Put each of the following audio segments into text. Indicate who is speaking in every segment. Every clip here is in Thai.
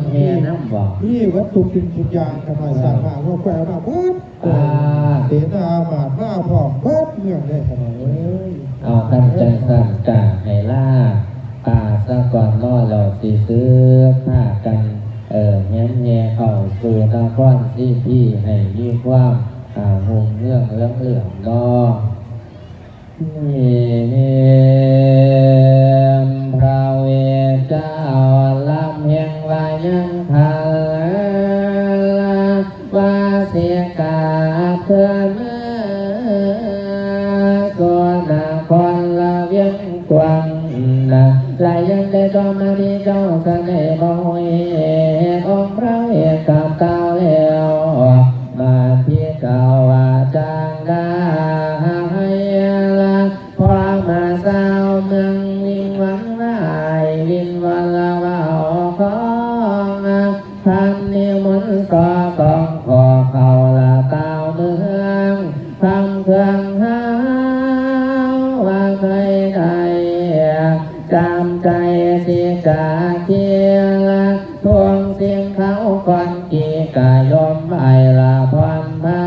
Speaker 1: ถแฮน้ำบอ
Speaker 2: นี่วัตถุสิ่งทุกอย่างทำไมสร้างมาว่าแปลมาเบิด
Speaker 1: อ่า
Speaker 2: เดนามาดหน้าพร้อมเบิดเมืองได้ขนาดเอา
Speaker 1: กันจังสันกาให้ล่าป่าสะก่อนล่อเราสิซื้อผ้ากันเออแง้มแง่เข้าสู่ตาก้อนที่พี่ให้มีความอ่าหงเรื่องเรื่องเหลืองนอเนมพระเวทเจ้าลำเพียง วายังทันว่าเสียกาเพื่อเมื่อก่อนนาคอนละเวียงกวังนะลายยังได้ก็มาดีเจ้าเสน่ห์บ่อยอง มนต์ก็กองขอเขาละเก่าเมืองทำเครื่องหาว่าเคยได้จำใจสิกาเทียละทวงเสียงเขาก่อนกี่กายอมไปละพรพา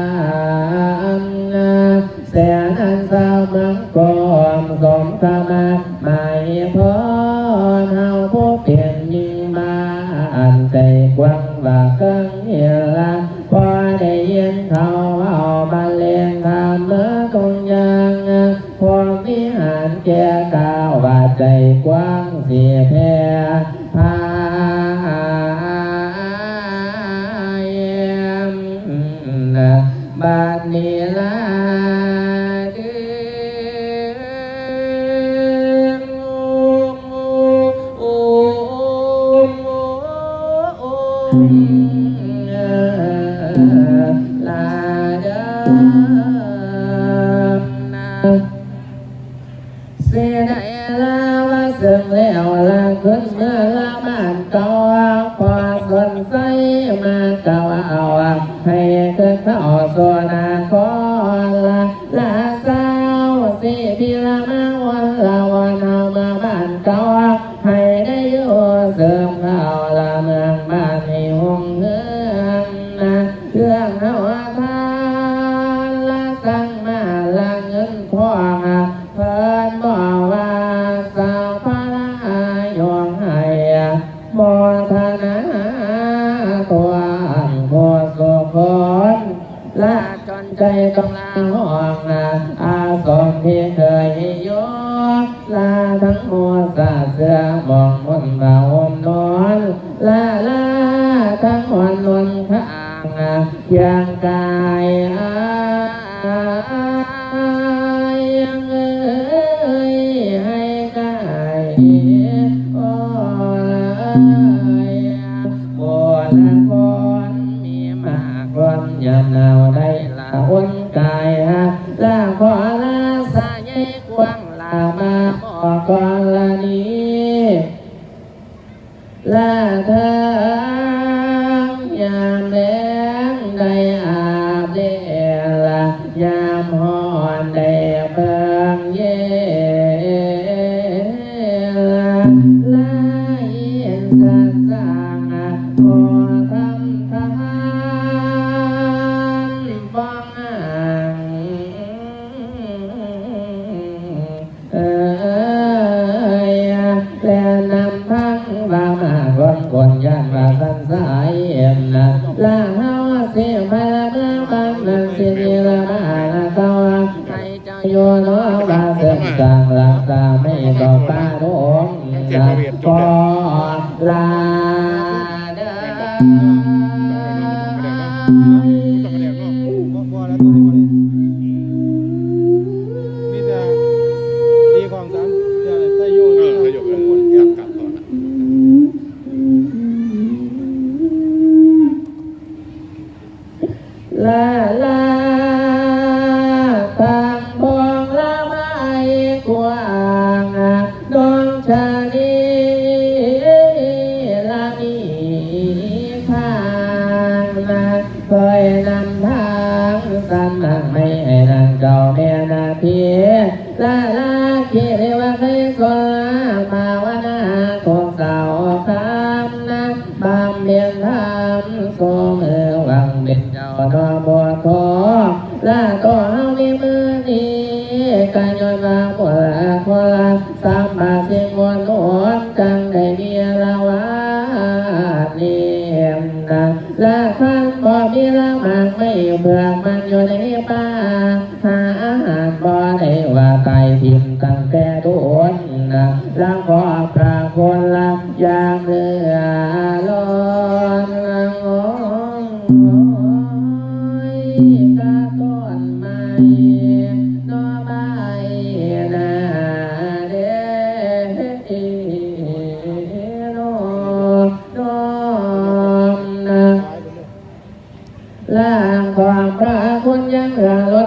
Speaker 1: นเสียนันสาวมังกรสมคมาไม่พอเฮาผู้เปลี่ยนยิ่งมาอันใจกว้าง ว่าเกิงเฮียละพอได้ยินเขาเอามาเลียงค ขึ้นเมื่อลาบ้านเก่าพอสนใสมาเก่าเอาให้เกิดเข้าส่วนนาคนละลาสาวสิพี่ละมาวันละวันเอามาบ้านเก่า ใจกำลังห้องอาสมที่เคยยู่ลาทั้งมัวสาเสือมองมนบ่าวมนอนลาลาทั้งวันนวลข้างอย่างกายยังเอ้ยให้กาย ละเธอ มาคนคนยันว่าสันสายเอ็มนะละเฮาเสียมาละเมื่อบางนังสิเดีละมาละเกาให้เจ้าโยนบาเสื่อมจางรักษาไม่ก็ป้าโงละก็ลาเด้อ
Speaker 2: ลา
Speaker 3: ลา
Speaker 1: ทางบองละไม้กว้างดวงชาลีละมีทางนะเคยนำทางสันนังไม่ให้นางเจ้าแม่นาทีลาลาคิดว่าเคยสนภาวนา เป็นเจ้าดอกบัวทอและตัวเฮามีมือนี้การย้อนมาพละพละสามบาสิมวนโอนจังได้มียละวาเนียมนะและข้างบ่มีละมากไม่เบื่อมันอยู่ในป่าหาอาหารบ่ได้ว่าไก่ทิมตั้งแต่ตุนนะแล้วก็พระคนละอย่างเรือลอน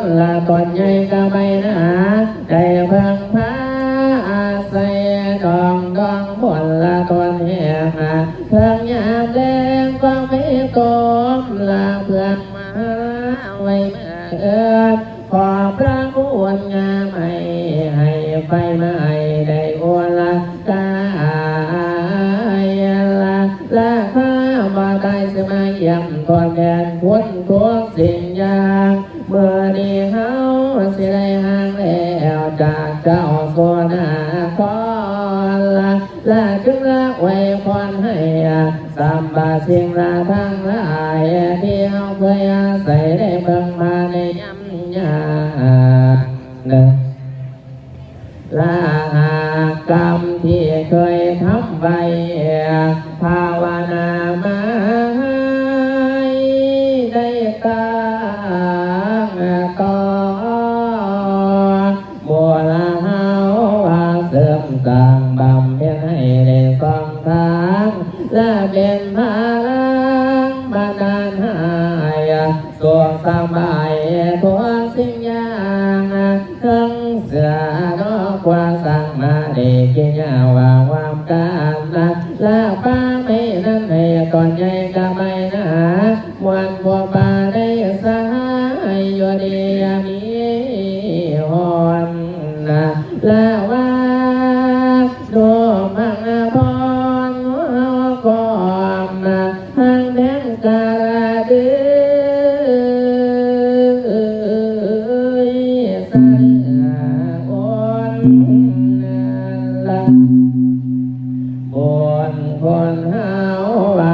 Speaker 1: ลือล้นละก่อนใหญ่กะไม่นาได้เพิ่งพาอาศัยดองดองบนละตอนแห่งาเพิ่งยามแดงก็ไม่กลมละเพื่อนมาไว้เมื่อเอิดขอพระคุณงามให้ให้ไฟไหม้ได้อวละกายละละข้ามาตายสมัยยำก่อนแดนพ้นทุกสิ่งอย่าง เมื่อนี้เฮาสิได้ห่างแล้วจากเจ้าโซนาคอนละละจึงละไว้พรให้สัมบาสิ่งละทั้งหลายที่เฮาเคยอาศัยได้เบิ่งมาในยำยากเด้อลากรรมที่เคย เสริมสร้างบำเพ็ญให้ได้สองทางและเป็นพลังบันดาลให้สวงสบายทุกสิ่งอย่างทั้งเสือนอกกว่าสั่งมาเด็กยาวาความการละละป้าไม่นั้นให้ก่อนใหญ่ พรก่อนทางแดงกาลาดือสันโอนละบนคนเฮาว่า